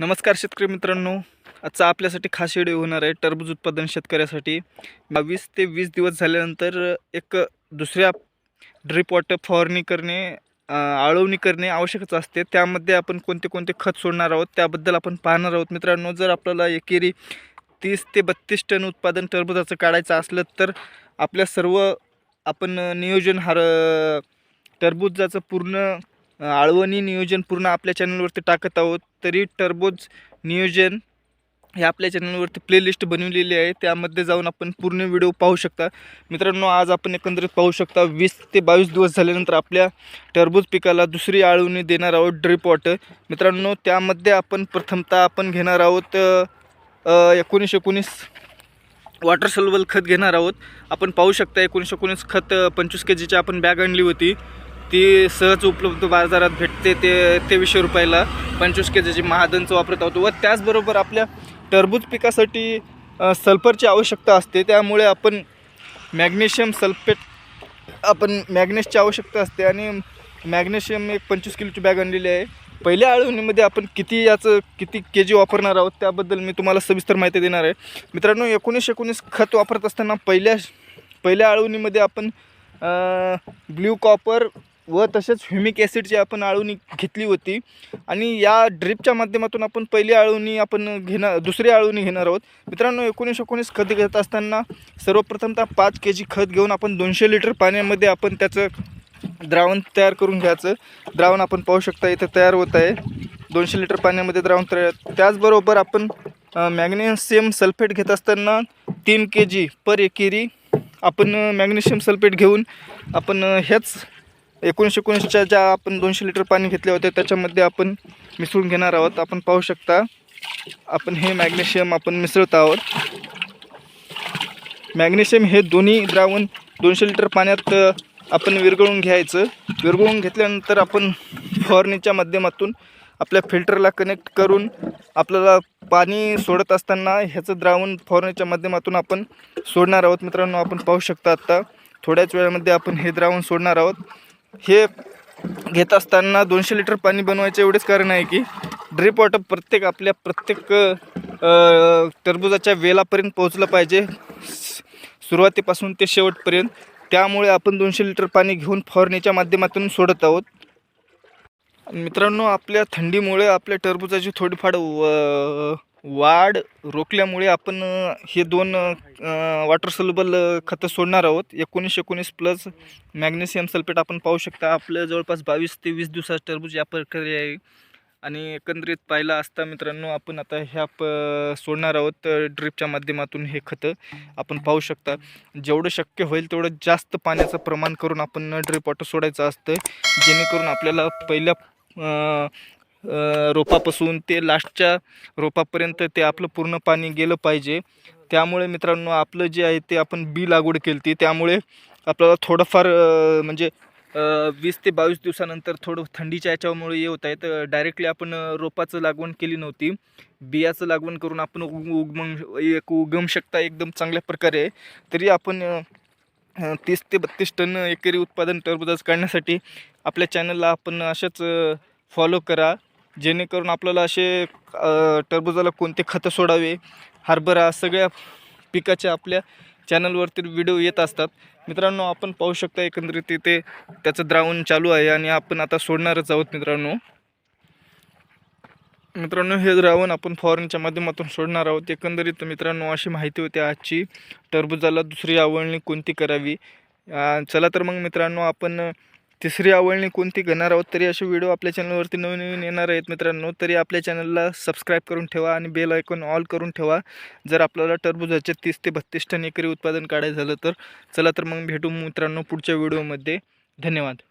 नमस्कार शेतकरी मित्रांनो. आजचा आपल्यासाठी खास व्हिडिओ होणार आहे टरबूज उत्पादन शेतकऱ्यासाठी. बावीस ते वीस दिवस झाल्यानंतर एक दुसऱ्या ड्रिप वॉटर फवारणी करणे आळवणी करणे आवश्यकच असते. त्यामध्ये आपण कोणते कोणते खत सोडणार आहोत त्याबद्दल आपण पाहणार आहोत. मित्रांनो जर आपल्याला एकेरी तीस ते बत्तीस टन उत्पादन टरबूजाचं काढायचं असलं तर आपल्या सर्व आपण नियोजन हार टरबूजाचं पूर्ण आळवणी नियोजन पूर्ण आपल्या चॅनलवरती टाकत आहोत. तरी टरबूज नियोजन हे आपल्या चॅनलवरती प्लेलिस्ट बनवलेली आहे. त्यामध्ये जाऊन आपण पूर्ण व्हिडिओ पाहू शकता. मित्रांनो आज आपण एकंदरीत पाहू शकता वीस ते बावीस दिवस झाल्यानंतर आपल्या टरबूज पिकाला दुसरी आळवणी देणार आहोत ड्रिप वॉटर मित्रांनो त्यामध्ये आपण प्रथमतः आपण घेणार आहोत एकोणीसशे एकोणीस एकोणीस वॉटर सलवल खत घेणार आहोत. आपण पाहू शकता एकोणीस एकोणीस खत पंचवीस के जीची आपण बॅग आणली होती. ती सहज उपलब्ध बाजारात भेटते ते तेवीसशे रुपयाला पंचवीस के जीची महादनचं वापरत आहोत. व त्याचबरोबर आपल्या टरबूज पिकासाठी सल्फरची आवश्यकता असते. त्यामुळे आपण मॅग्नेशियम सल्फेट आपण मॅग्नेसची आवश्यकता असते आणि मॅग्नेशियम एक पंचवीस किलोची बॅग आणलेली आहे. पहिल्या आळवणीमध्ये आपण किती याचं किती के जी वापरणार आहोत त्याबद्दल मी तुम्हाला सविस्तर माहिती देणार आहे. मित्रांनो एकोणीस एकोणीस खत वापरत असताना पहिल्या पहिल्या आळवणीमध्ये आपण ब्ल्यू कॉपर व तसेच ह्युमिक ॲसिडची आपण आळवणी घेतली होती आणि या ड्रिपच्या माध्यमातून आपण पहिली आळवणी आपण घेणार दुसरी आळवणी घेणार आहोत. मित्रांनो एकोणीस एकोणीस खत घेत असताना सर्वप्रथमतः पाच के जी खत घेऊन आपण दोनशे लिटर पाण्यामध्ये आपण त्याचं द्रावण तयार करून घ्यायचं. द्रावण आपण पाहू शकता इथं तयार होत आहे. दोनशे लिटर पाण्यामध्ये द्रावण तयार त्याचबरोबर आपण मॅग्नेशियम सल्फेट घेत असताना तीन के जी पर एकेरी आपण मॅग्नेशियम सल्फेट घेऊन आपण हेच ह्याच एकोणीसशे एकोणीसच्या ज्या आपण दोनशे लिटर पाणी घेतले होते त्याच्यामध्ये आपण मिसळून घेणार आहोत. आपण पाहू शकता आपण हे मॅग्नेशियम आपण मिसळत आहोत. मॅग्नेशियम हे दोन्ही द्रावण दोनशे लिटर पाण्यात आपण विरघळून घ्यायचं. विरघळून घेतल्यानंतर आपण फवारणीच्या माध्यमातून आपल्या फिल्टरला कनेक्ट करून आपल्याला पाणी सोडत असताना ह्याचं द्रावण फवारणीच्या माध्यमातून आपण सोडणार आहोत. मित्रांनो आपण पाहू शकता आत्ता थोड्याच वेळामध्ये आपण हे द्रावण सोडणार आहोत. हे घेत असताना दोनशे लिटर पाणी बनवायचं एवढेच कारण आहे की ड्रिप वॉटर प्रत्येक आपल्या प्रत्येक टरबुजाच्या वेलापर्यंत पोहोचलं पाहिजे. सुरुवातीपासून ते शेवटपर्यंत. त्यामुळे आपण दोनशे लिटर पाणी घेऊन फवारणीच्या माध्यमातून सोडत आहोत. मित्रांनो आपल्या थंडीमुळे आपल्या टरबुजाची थोडीफार व- वाढ रोखल्यामुळे आपण हे दोन वॉटर सल्युबल खतं सोडणार आहोत. एकोणीस एकोणीस प्लस मॅग्नेशियम सल्फेट आपण पाहू शकता. आपलं जवळपास बावीस ते वीस दिवसात टरबूज या प्रकारे आहे. आणि एकंदरीत पाहिला असता मित्रांनो आपण आता ह्या प सोडणार आहोत. ड्रिपच्या माध्यमातून हे खतं आपण पाहू शकता. जेवढं शक्य होईल तेवढं जास्त पाण्याचं प्रमाण करून आपण ड्रिप वॉटर सोडायचं असतं. जेणेकरून आपल्याला पहिल्या रोपापासून ते लास्टच्या रोपापर्यंत ते आपलं पूर्ण पाणी गेलं पाहिजे. त्यामुळे मित्रांनो आपलं जे आहे ते आपण बी लागवड केली ती त्यामुळे आपल्याला थोडंफार म्हणजे वीस ते बावीस दिवसानंतर थोडं थंडीच्या याच्यामुळे हे होत आहे. तर डायरेक्टली आपण रोपाचं लागवण केली नव्हती. बियाचं लागवण करून आपण उग उगम एक उगम शकता एकदम चांगल्या प्रकारे आहे. तरी आपण तीस ते बत्तीस टन एकरी उत्पादन टरबूजाचं काढण्यासाठी आपल्या चॅनलला आपण अशाच फॉलो करा. जेणेकरून आपल्याला असे टरबुजाला टरबूजाला कोणते खतं सोडावे हरभरा सगळ्या पिकाच्या आपल्या चॅनलवरती व्हिडिओ येत असतात. मित्रांनो आपण पाहू शकता एकंदरीत तिथे त्याचं द्रावण चालू आहे आणि आपण आता सोडणारच आहोत मित्रांनो. मित्रांनो हे द्रावण आपण फॉरेनच्या माध्यमातून सोडणार आहोत. एकंदरीत मित्रांनो अशी माहिती होती आजची. टरबूजाला दुसरी आवळणी कोणती करावी? चला तर मग मित्रांनो आपण तिसरी आवळणी कोणती घेणार आहोत? तरी असे व्हिडिओ आपल्या चॅनलवरती नवीन नवीन येणार आहेत मित्रांनो. तरी आपल्या चॅनलला सबस्क्राईब करून ठेवा आणि बेल आयकॉन ऑल करून ठेवा. जर आपल्याला टरबूजाचे तीस ते बत्तीस टन एकरी उत्पादन काढायचं झालं तर. चला तर मग भेटू मित्रांनो पुढच्या व्हिडिओमध्ये. धन्यवाद.